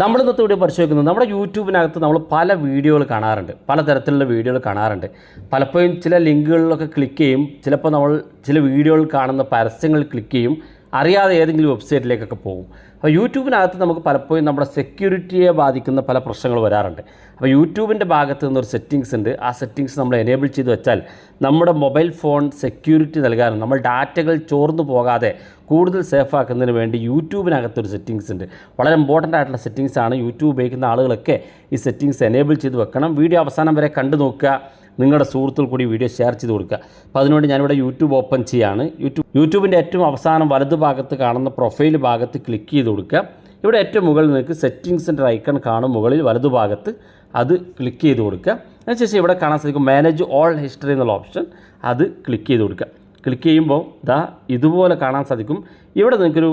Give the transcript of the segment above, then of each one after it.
നമ്മൾ ഇന്നത്തെ വീഡിയോ പരിശോധിക്കുന്നത് നമ്മുടെ യൂട്യൂബിനകത്ത് നമ്മൾ പല വീഡിയോകൾ കാണാറുണ്ട്. പലതരത്തിലുള്ള വീഡിയോകൾ കാണാറുണ്ട്. പലപ്പോഴും ചില ലിങ്കുകളിലൊക്കെ ക്ലിക്ക് ചെയ്യും. ചിലപ്പോൾ നമ്മൾ ചില വീഡിയോകൾ കാണുന്ന പരസ്യങ്ങൾ ക്ലിക്ക് ചെയ്യും. അറിയാതെ ഏതെങ്കിലും വെബ്സൈറ്റിലേക്കൊക്കെ പോകും. അപ്പോൾ യൂട്യൂബിനകത്ത് നമുക്ക് പലപ്പോഴും നമ്മുടെ സെക്യൂരിറ്റിയെ ബാധിക്കുന്ന പല പ്രശ്നങ്ങൾ വരാറുണ്ട്. അപ്പോൾ യൂട്യൂബിന്റെ ഭാഗത്ത് നിന്നൊരു സെറ്റിങ്സ് ഉണ്ട്. ആ സെറ്റിങ്സ് നമ്മൾ എനേബിൾ ചെയ്ത് വെച്ചാൽ നമ്മുടെ മൊബൈൽ ഫോൺ സെക്യൂരിറ്റി നൽകാനും നമ്മൾ ഡാറ്റകൾ ചോർന്നു പോകാതെ കൂടുതൽ സേഫ് ആക്കുന്നതിന് വേണ്ടി യൂട്യൂബിനകത്തൊരു സെറ്റിങ്സ് ഉണ്ട്. വളരെ ഇമ്പോർട്ടന്റ് ആയിട്ടുള്ള സെറ്റിങ്സ് ആണ് യൂട്യൂബ് ഉപയോഗിക്കുന്ന ആളുകളൊക്കെ ഈ സെറ്റിങ്സ് എനേബിൾ ചെയ്ത് വെക്കണം. വീഡിയോ അവസാനം വരെ കണ്ടു നോക്കുക. നിങ്ങളുടെ സുഹൃത്തുക്കൾ കൂടി വീഡിയോ ഷെയർ ചെയ്ത് കൊടുക്കുക. അപ്പോൾ അതിനുവേണ്ടി ഞാനിവിടെ യൂട്യൂബ് ഓപ്പൺ ചെയ്യാണ്. യൂട്യൂബ് യൂട്യൂബിന്റെ ഏറ്റവും അവസാനം വലത് ഭാഗത്ത് കാണുന്ന പ്രൊഫൈൽ ഭാഗത്ത് ക്ലിക്ക് ചെയ്ത് കൊടുക്കുക. ഇവിടെ ഏറ്റവും മുകളിൽ നിങ്ങൾക്ക് സെറ്റിങ്സിന്റെ ഐക്കൺ കാണും. മുകളിൽ വലതു ഭാഗത്ത് അത് ക്ലിക്ക് ചെയ്ത് കൊടുക്കുക. അതിനുശേഷം ഇവിടെ കാണാൻ സാധിക്കും മാനേജ് ഓൾ ഹിസ്റ്ററി എന്നുള്ള ഓപ്ഷൻ അത് ക്ലിക്ക് ചെയ്ത് കൊടുക്കുക. ക്ലിക്ക് ചെയ്യുമ്പോൾ ഇതാ ഇതുപോലെ കാണാൻ സാധിക്കും. ഇവിടെ നിങ്ങൾക്കൊരു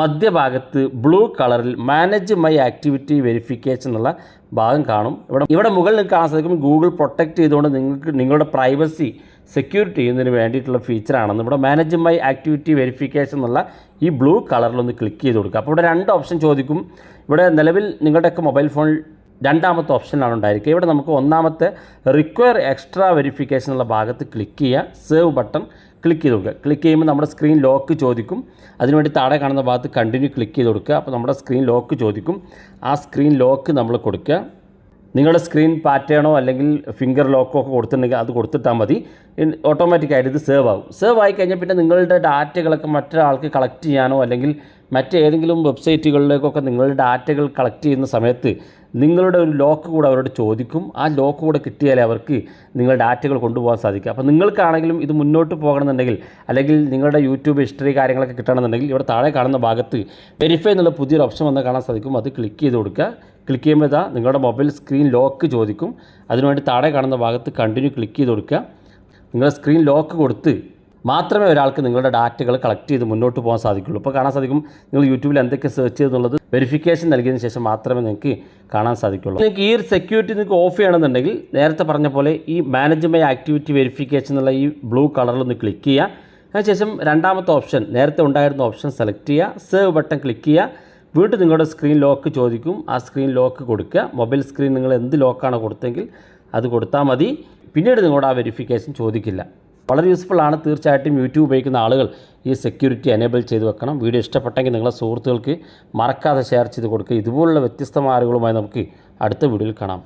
മധ്യഭാഗത്ത് ബ്ലൂ കളറിൽ മാനേജ് മൈ ആക്ടിവിറ്റി വെരിഫിക്കേഷൻ എന്നുള്ള ഭാഗം കാണും. ഇവിടെ ഇവിടെ മുകളിൽ നിങ്ങൾക്ക് കാണാൻ സാധിക്കും ഗൂഗിൾ പ്രൊട്ടക്റ്റ് ചെയ്തുകൊണ്ട് നിങ്ങൾക്ക് നിങ്ങളുടെ പ്രൈവസി സെക്യൂരിറ്റി ചെയ്യുന്നതിന് വേണ്ടിയിട്ടുള്ള ഫീച്ചറാണെന്ന് ഇവിടെ മാനേജ് മൈ ആക്ടിവിറ്റി വെരിഫിക്കേഷൻ എന്നുള്ള ഈ ബ്ലൂ കളറിലൊന്ന് ക്ലിക്ക് ചെയ്ത് കൊടുക്കുക. അപ്പോൾ ഇവിടെ രണ്ട് ഓപ്ഷൻ ചോദിക്കും. ഇവിടെ നിലവിൽ നിങ്ങളുടെയൊക്കെ മൊബൈൽ ഫോണിൽ രണ്ടാമത്തെ ഓപ്ഷനാണ് ഉണ്ടായിരിക്കുക. ഇവിടെ നമുക്ക് ഒന്നാമത്തെ റിക്വയർ എക്സ്ട്രാ വെരിഫിക്കേഷൻ എന്നുള്ള ഭാഗത്ത് ക്ലിക്ക് ചെയ്യുക സേവ് ബട്ടൺ ക്ലിക്ക് ചെയ്ത് കൊടുക്കുക. ക്ലിക്ക് ചെയ്യുമ്പോൾ നമ്മുടെ സ്ക്രീൻ ലോക്ക് ചോദിക്കും. അതിനുവേണ്ടി താഴെ കാണുന്ന ഭാഗത്ത് കണ്ടിന്യൂ ക്ലിക്ക് ചെയ്ത് കൊടുക്കുക. അപ്പോൾ നമ്മുടെ സ്ക്രീൻ ലോക്ക് ചോദിക്കും. ആ സ്ക്രീൻ ലോക്ക് നമ്മൾ കൊടുക്കുക. നിങ്ങളുടെ സ്ക്രീൻ പാറ്റേണോ അല്ലെങ്കിൽ ഫിംഗർ ലോക്കോ ഒക്കെ കൊടുത്തിട്ടുണ്ടെങ്കിൽ അത് കൊടുത്തിട്ടാൽ മതി. ഓട്ടോമാറ്റിക്കായിട്ട് ഇത് സേവ് ആകും സേവ് ആയി കഴിഞ്ഞാൽ പിന്നെ നിങ്ങളുടെ ഡാറ്റകളൊക്കെ മറ്റൊരാൾക്ക് കളക്ട് ചെയ്യാനോ അല്ലെങ്കിൽ മറ്റേതെങ്കിലും വെബ്സൈറ്റുകളിലേക്കൊക്കെ നിങ്ങളുടെ ഡാറ്റകൾ കളക്ട് ചെയ്യുന്ന സമയത്ത് നിങ്ങളുടെ ഒരു ലോക്ക് കൂടെ അവരോട് ചോദിക്കും. ആ ലോക്ക് കൂടെ കിട്ടിയാലേ അവർക്ക് നിങ്ങളുടെ ഡാറ്റകൾ കൊണ്ടുപോകാൻ സാധിക്കും. അപ്പോൾ നിങ്ങൾക്കാണെങ്കിലും ഇത് മുന്നോട്ട് പോകണമെന്നുണ്ടെങ്കിൽ അല്ലെങ്കിൽ നിങ്ങളുടെ യൂട്യൂബ് ഹിസ്റ്ററി കാര്യങ്ങളൊക്കെ കിട്ടണമെന്നുണ്ടെങ്കിൽ ഇവിടെ താഴെ കാണുന്ന ഭാഗത്ത് വെരിഫൈ എന്നുള്ള പുതിയൊരു ഓപ്ഷൻ വന്ന് കാണാൻ സാധിക്കും. അത് ക്ലിക്ക് ചെയ്ത് കൊടുക്കുക. ക്ലിക്ക് ചെയ്യുമ്പോൾ ഇതാ നിങ്ങളുടെ മൊബൈൽ സ്ക്രീൻ ലോക്ക് ചോദിക്കും. അതിനുവേണ്ടി താഴെ കാണുന്ന ഭാഗത്ത് കണ്ടിന്യൂ ക്ലിക്ക് ചെയ്ത് കൊടുക്കുക. നിങ്ങളുടെ സ്ക്രീൻ ലോക്ക് കൊടുത്ത് മാത്രമേ ഒരാൾക്ക് നിങ്ങളുടെ ഡാറ്റകൾ കളക്ട് ചെയ്ത് മുന്നോട്ട് പോകാൻ സാധിക്കുള്ളൂ. ഇപ്പോൾ കാണാൻ സാധിക്കും നിങ്ങൾ യൂട്യൂബിൽ എന്തൊക്കെ സെർച്ച് ചെയ്തെന്നുള്ളത് വെരിഫിക്കേഷൻ നൽകിയതിന് ശേഷം മാത്രമേ നിങ്ങൾക്ക് കാണാൻ സാധിക്കുള്ളൂ. നിങ്ങൾക്ക് ഈ ഒരു സെക്യൂരിറ്റി നിങ്ങൾക്ക് ഓഫ് ചെയ്യണമെന്നുണ്ടെങ്കിൽ നേരത്തെ പറഞ്ഞ പോലെ ഈ മാനേജ് മൈ ആക്ടിവിറ്റി വെരിഫിക്കേഷൻ എന്നുള്ള ഈ ബ്ലൂ കളറിലൊന്ന് ക്ലിക്ക് ചെയ്യുക. അതിനുശേഷം രണ്ടാമത്തെ ഓപ്ഷൻ നേരത്തെ ഉണ്ടായിരുന്ന ഓപ്ഷൻ സെലക്ട് ചെയ്യുക. സേവ് ബട്ടൺ ക്ലിക്ക് ചെയ്യുക. വീണ്ടും നിങ്ങളുടെ സ്ക്രീൻ ലോക്ക് ചോദിക്കും. ആ സ്ക്രീൻ ലോക്ക് കൊടുക്കുക. മൊബൈൽ സ്ക്രീൻ നിങ്ങൾ എന്ത് ലോക്കാണ് കൊടുത്തെങ്കിൽ അത് കൊടുത്താൽ മതി. പിന്നീട് നിങ്ങളുടെ ആ വെരിഫിക്കേഷൻ ചോദിക്കില്ല. വളരെ യൂസ്ഫുൾ ആണ് തീർച്ചയായിട്ടും യൂട്യൂബ് ഉപയോഗിക്കുന്ന ആളുകൾ ഈ സെക്യൂരിറ്റി എനേബിൾ ചെയ്ത് വെക്കണം. വീഡിയോ ഇഷ്ടപ്പെട്ടെങ്കിൽ നിങ്ങളെ സുഹൃത്തുക്കൾക്ക് മറക്കാതെ ഷെയർ ചെയ്ത് കൊടുക്കുക. ഇതുപോലുള്ള വ്യത്യസ്തമായ അറിവുകളുമായി നമുക്ക് അടുത്ത വീഡിയോയിൽ കാണാം.